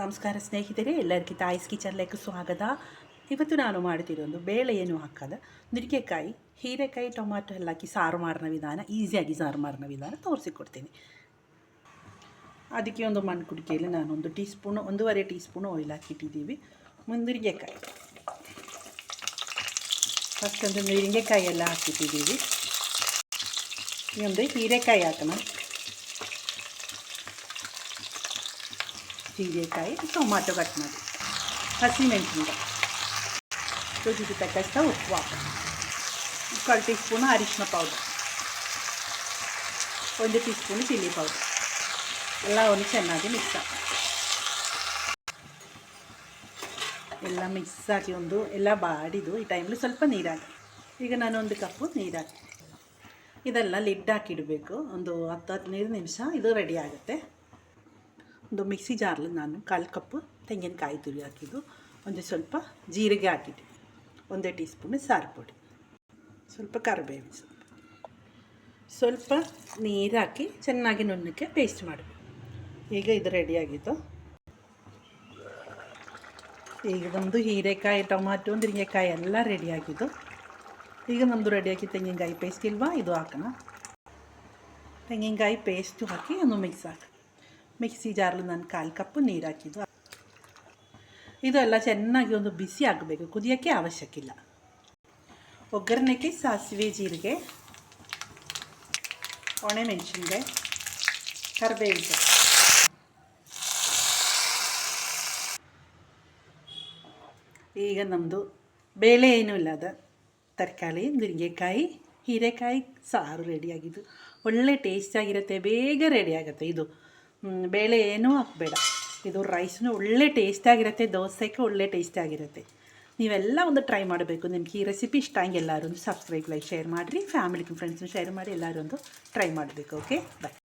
ನಮಸ್ಕಾರ ಸ್ನೇಹಿತರೆ, ಎಲ್ಲರಿಗೂ ತಾಯಿಸ್ ಕಿಚನ್ಲೆಕ್ಕೆ ಸ್ವಾಗತ. ಇವತ್ತು ನಾನು ಮಾಡುತ್ತಿರೋದು ಒಂದು ಬೇಳೆ ಬೇಳೆಯನ್ನು ಹಾಕದ. ನುರಿಕೆಕಾಯಿ, ಹೀರೆಕಾಯಿ, ಟೊಮಾಟೊ ಎಲ್ಲ ಹಾಕಿ ಸಾರು ಮಾರಿನ ವಿಧಾನ ಈಸಿಯಾಗಿ ಸಾರು ಮಾರಿನ ವಿಧಾನ ತೋರಿಸಿಕೊಡ್ತೀನಿ. ಅದಕ್ಕೆ ಒಂದು ಮಣ್ಣು ಕುಡಿಕೆಯಲ್ಲಿ ನಾನೊಂದು ಟೀ ಸ್ಪೂನು ಒಂದೂವರೆ ಟೀ ಸ್ಪೂನು ಆಯಿಲ್ ಹಾಕಿಟ್ಟಿದ್ದೀವಿ ಮುಂದಿರಿಗೆಕಾಯಿ ಫಸ್ಟ್ ಒಂದು ನುರಿಗೆಕಾಯಿ ಎಲ್ಲ ಹಾಕಿಟ್ಟಿದ್ದೀವಿ. ಒಂದು ಹೀರೆಕಾಯಿ ಹಾಕೋಣ. ಹೀರೆಕಾಯಿ ಟೊಮಾಟೊ ಕಟ್ ಮಾಡಿ. ಹಸಿಮೆಣಸಿನಕಾಯಿ ರುಚಿಗೆ ತಕ್ಕಷ್ಟ ಉಪ್ಪು ಹಾಕಿ. ಕಾಲು ಟೀ ಸ್ಪೂನು ಅರಿಶಿನ ಪೌಡರ್ ಒಂದು ಟೀ ಸ್ಪೂನು ಚಿಲ್ಲಿ ಪೌಡರ್ ಒಂದು ಚೆನ್ನಾಗಿ ಮಿಕ್ಸ್ ಹಾಕಿ. ಎಲ್ಲ ಮಿಕ್ಸ್ ಹಾಕಿ ಒಂದು, ಎಲ್ಲ ಬಾಡಿದು ಈ ಟೈಮಲ್ಲಿ ಸ್ವಲ್ಪ ನೀರು ಹಾಕಿ ಈಗ ನಾನು ಒಂದು ಕಪ್ಪು ನೀರು ಹಾಕಿ ಇದೆಲ್ಲ ಲಿಡ್ ಹಾಕಿಡಬೇಕು ಒಂದು ಹತ್ತು ಹದಿನೈದು ನಿಮಿಷ ಇದು ರೆಡಿ ಆಗುತ್ತೆ. ಒಂದು ಮಿಕ್ಸಿ ಜಾರ್ಲಿ ನಾನು ಕಾಲು ಕಪ್ಪು ತೆಂಗಿನಕಾಯಿ ತುರಿ ಹಾಕಿದ್ದು. ಒಂದು ಸ್ವಲ್ಪ ಜೀರಿಗೆ ಹಾಕಿಟ್ಟು ಒಂದೇ ಟೀ ಸ್ಪೂನ್ ಸಾರು ಪುಡಿ. ಸ್ವಲ್ಪ ಕರಿಬೇವು ಸ್ವಲ್ಪ ನೀರು ಹಾಕಿ ಚೆನ್ನಾಗಿ ನುಣ್ಣಕ್ಕೆ ಪೇಸ್ಟ್ ಮಾಡಬೇಕು. ಈಗ ಇದು ರೆಡಿಯಾಗಿತ್ತು ಈಗ ನಮ್ಮದು ಹೀರೆಕಾಯಿ, ಟೊಮಾಟೊ ನುರಿಗೆಕಾಯಿ ಎಲ್ಲ ರೆಡಿಯಾಗಿದ್ದು ಈಗ ನಮ್ಮದು ರೆಡಿಯಾಗಿ ತೆಂಗಿನಕಾಯಿ ಪೇಸ್ಟ್ ಇಲ್ವಾ? ಇದು ಹಾಕೋಣ. ತೆಂಗಿನಕಾಯಿ ಪೇಸ್ಟು ಹಾಕಿ ಒಂದು ಮಿಕ್ಸ್ ಹಾಕಿ. ಮಿಕ್ಸಿ ಜಾರ್ಲು ನಾನು ಕಾಲು ಕಪ್ಪು ನೀರು ಹಾಕಿದ್ದು ಇದೆಲ್ಲ ಚೆನ್ನಾಗಿ ಒಂದು ಬಿಸಿ ಆಗಬೇಕು, ಕುದಿಯೋಕ್ಕೆ ಅವಶ್ಯಕಿಲ್ಲ. ಒಗ್ಗರಣೆಗೆ ಸಾಸಿವೆ ಜೀರಿಗೆ ಒಣಮೆಣಸಿನ್ಕಾಯಿ ಕರಿಬೇವು ಸೊಪ್ಪು. ಈಗ ನಮ್ಮದು ಬೇಳೆ ಏನೂ ಇಲ್ಲದ ತರಕಾರಿ, ನುರಿಗೆಕಾಯಿ, ಹೀರೆಕಾಯಿ, ಸಾರು ರೆಡಿಯಾಗಿದ್ದು ಒಳ್ಳೆ ಟೇಸ್ಟಾಗಿರುತ್ತೆ ಬೇಗ ರೆಡಿ ಆಗುತ್ತೆ ಇದು. ಬೇಳೆ ಏನೂ ಹಾಕಬೇಡ. ಇದು ರೈಸ್ನೂ ಒಳ್ಳೆ ಟೇಸ್ಟಾಗಿರುತ್ತೆ ದೋಸೆಗೆ ಒಳ್ಳೆ ಟೇಸ್ಟಾಗಿರುತ್ತೆ ನೀವೆಲ್ಲ ಒಂದು ಟ್ರೈ ಮಾಡಬೇಕು. ನಿಮ್ಗೆ ಈ ರೆಸಿಪಿ ಇಷ್ಟ ಹಂಗೆ ಎಲ್ಲರೂ ಸಬ್ಸ್ಕ್ರೈಬ್ ಲೈಕ್ ಶೇರ್ ಮಾಡಿರಿ. ಫ್ಯಾಮಿಲಿ ಫ್ರೆಂಡ್ಸ್ನು ಶೇರ್ ಮಾಡಿ ಎಲ್ಲರೂ ಒಂದು ಟ್ರೈ ಮಾಡಬೇಕು ಓಕೆ ಬಾಯ್